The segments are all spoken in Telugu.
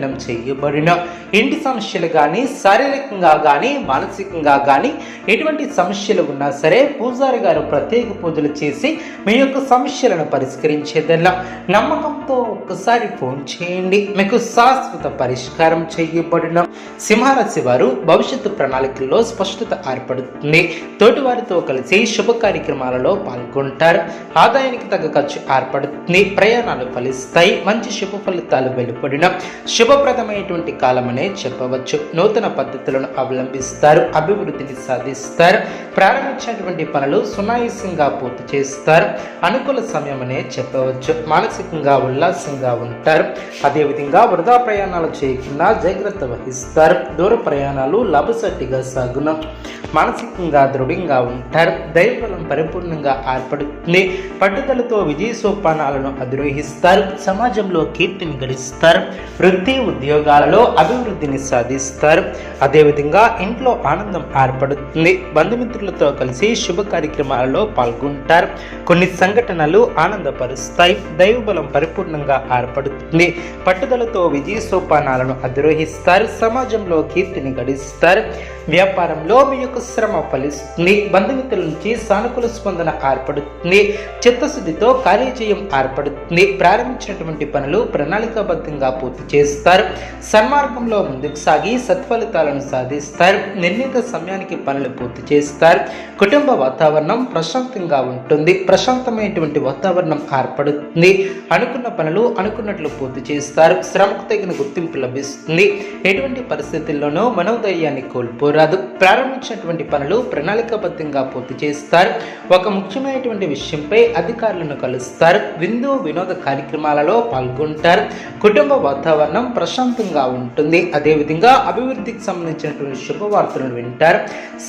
చేయబడిన ఇంటి సమస్యలు కానీ శారీరకంగా కానీ మానసికంగా కానీ ఎటువంటి సమస్యలు ఉన్నా సరే పూజారి గారు ప్రత్యేక పూజలు చేసి మీ యొక్క సమస్యలను పరిష్కరించేదల్లా నమ్మకంతో ఒక్కసారి ఫోన్ చేయండి. మీకు శాశ్వత పరిష్కారం చేయబడిన సింహరాశి వారు భవిష్యత్తు ప్రణాళికల్లో స్పష్టత ఏర్పడుతుంది. తోటివారితో కలిసి శుభ కార్యక్రమాలలో పాల్గొంటారు. ఆదాయానికి తగ్గ ఖర్చు ఏర్పడుతుంది. ప్రయాణాలు ఫలిస్తాయి. మంచి శుభ ఫలితాలు వెలువడిన శుభప్రదమైనటువంటి కాలమనే చెప్పవచ్చు. నూతన పద్ధతులను అవలంబిస్తారు అభివృద్ధిని సాధిస్తారు ప్రారంభించినటువంటి పనులు సునాయాసంగా పూర్తి చేస్తారు అనుకూల సమయమనే చెప్పవచ్చు. మానసికంగా ఉల్లాసంగా ఉంటారు. అదేవిధంగా వృధా ప్రయాణాలు చేయకుండా జాగ్రత్త వహిస్తారు. దూర ప్రయాణాలు లభసట్టిగా సాగున. మానసికంగా దృఢంగా ఉంటారు. దైవబలం పరిపూర్ణంగా ఏర్పడుతుంది. పట్టుదలతో విజయ సోపానాలను అధిరోహిస్తారు. సమాజంలో కీర్తిని గడిస్తారు. వృత్తి ఉద్యోగాలలో అభివృద్ధిని సాధిస్తారు. అదేవిధంగా ఇంట్లో ఆనందం ఏర్పడుతుంది. బంధుమిత్రులతో కలిసి శుభ కార్యక్రమాలలో పాల్గొంటారు. కొన్ని సంఘటనలు ఆనందపరుస్తాయి. దైవబలం పరిపూర్ణంగా ఏర్పడుతుంది. పట్టుదలతో విజయ సోపానాలను అధిరోహిస్తారు. సమాజంలో కీర్తిని గడిస్తారు. వ్యాపారంలో మీ యొక్క శ్రమ ఫలిస్తుంది. బంధుమిత్రుల నుంచి సానుకూల స్పందన ఏర్పడుతుంది. చిత్తశుద్ధితో కార్యజయం ఏర్పడుతుంది. ప్రారంభించినటువంటి పనులు ప్రణాళికాబద్ధంగా పూర్తి చేస్తారు. సన్మార్గంలో ముందుకు సాగి సత్ఫలితాలను సాధిస్తారు. నిర్ణీత సమయానికి పనులు పూర్తి చేస్తారు. కుటుంబ వాతావరణం ప్రశాంతంగా ఉంటుంది. ప్రశాంతమైనటువంటి వాతావరణం ఏర్పడుతుంది. అనుకున్న పనులు అనుకున్నట్లు పూర్తి చేస్తారు. శ్రమకు తగిన గుర్తింపు లభిస్తుంది. ఎటువంటి పరిస్థితుల్లోనూ మనోధైర్యాన్ని కోల్పోరాదు. ప్రారంభించినటువంటి పనులు ప్రణాళికాబద్ధంగా పూర్తి చేస్తారు. ఒక ముఖ్యమైనటువంటి విషయంపై అధికారులను కలుస్తారు. విందు వినోద కార్యక్రమాలలో పాల్గొంటారు. కుటుంబ వాతావరణం ప్రశాంతంగా ఉంటుంది. అదేవిధంగా అభివృద్ధికి సంబంధించినటువంటి శుభవార్తలను వింటారు.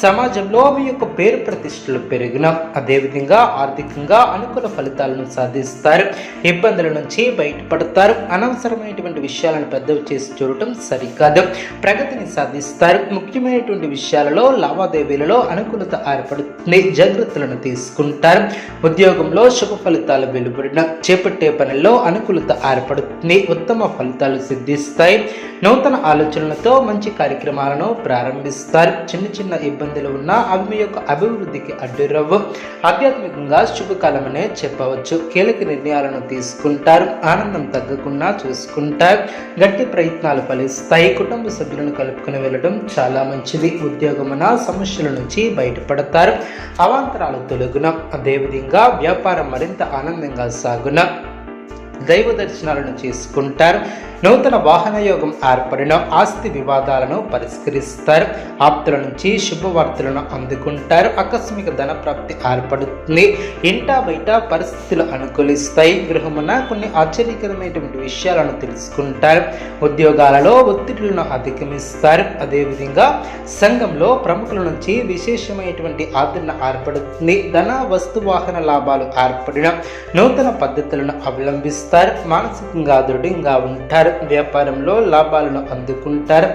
సమాజంలో మీ యొక్క పేరు ప్రతిష్టలు పెరిగిన అదేవిధంగా ఆర్థికంగా అనుకూల ఫలితాలను సాధిస్తారు. ఇబ్బందుల నుంచి బయటపడతారు. అనవసరమైనటువంటి విషయాలను పెద్దవి చేసి చూడటం సరికాదు. ప్రగతిని సాధిస్తారు. ముఖ్యమైనటువంటి విషయాలలో లావాదేవీలలో అనుకూలత ఏర్పడుతుంది. జాగ్రత్తలను తీసుకుంటారు. ఉద్యోగంలో శుభ ఫలితాలు వెలువడిన చేపట్టే పనుల్లో అనుకూలత ఏర్పడుతుంది. ఉత్తమ ఫలితాలు సిద్ధిస్తాయి నూతన ఆలోచనలతో మంచి కార్యక్రమాలను ప్రారంభిస్తారు. చిన్న చిన్న ఇబ్బందులు ఉన్నా అవి మీ యొక్క అభివృద్ధికి అడ్డురవ్వు. ఆధ్యాత్మికంగా శుభకాలమనే చెప్పవచ్చు. కీలక నిర్ణయాలను తీసుకుంటారు. ఆనందం తగ్గకుండా చూసుకుంటారు. గట్టి ప్రయత్నాలు ఫలిస్తాయి. కుటుంబ సభ్యులను కలుపుకుని వెళ్ళడం చాలా మంచిది. ఉద్యోగమున సమస్యల నుంచి బయటపడతారు. అవాంతరాలు తొలగున అదేవిధంగా వ్యాపారం మరింత ఆనందంగా సాగున దైవ దర్శనాలను చేసుకుంటారు. నూతన వాహన యోగం ఏర్పడిన ఆస్తి వివాదాలను పరిష్కరిస్తారు. ఆప్తుల నుంచి శుభవార్తలను అందుకుంటారు. ఆకస్మిక ధన ప్రాప్తి ఏర్పడుతుంది. ఇంటా బయట పరిస్థితులు అనుకూలిస్తాయి. గృహమున కొన్ని ఆశ్చర్యకరమైనటువంటి విషయాలను తెలుసుకుంటారు. ఉద్యోగాలలో ఒత్తిడులను అధిగమిస్తారు. అదేవిధంగా సంఘంలో ప్రముఖుల నుంచి విశేషమైనటువంటి ఆదరణ ఏర్పడుతుంది. ధన వస్తు వాహన లాభాలు ఏర్పడిన నూతన పద్ధతులను అవలంబిస్తారు. మానసికంగా దృఢంగా ఉంటారు. వ్యాపారంలో లాభాలను అందుకుంటారు.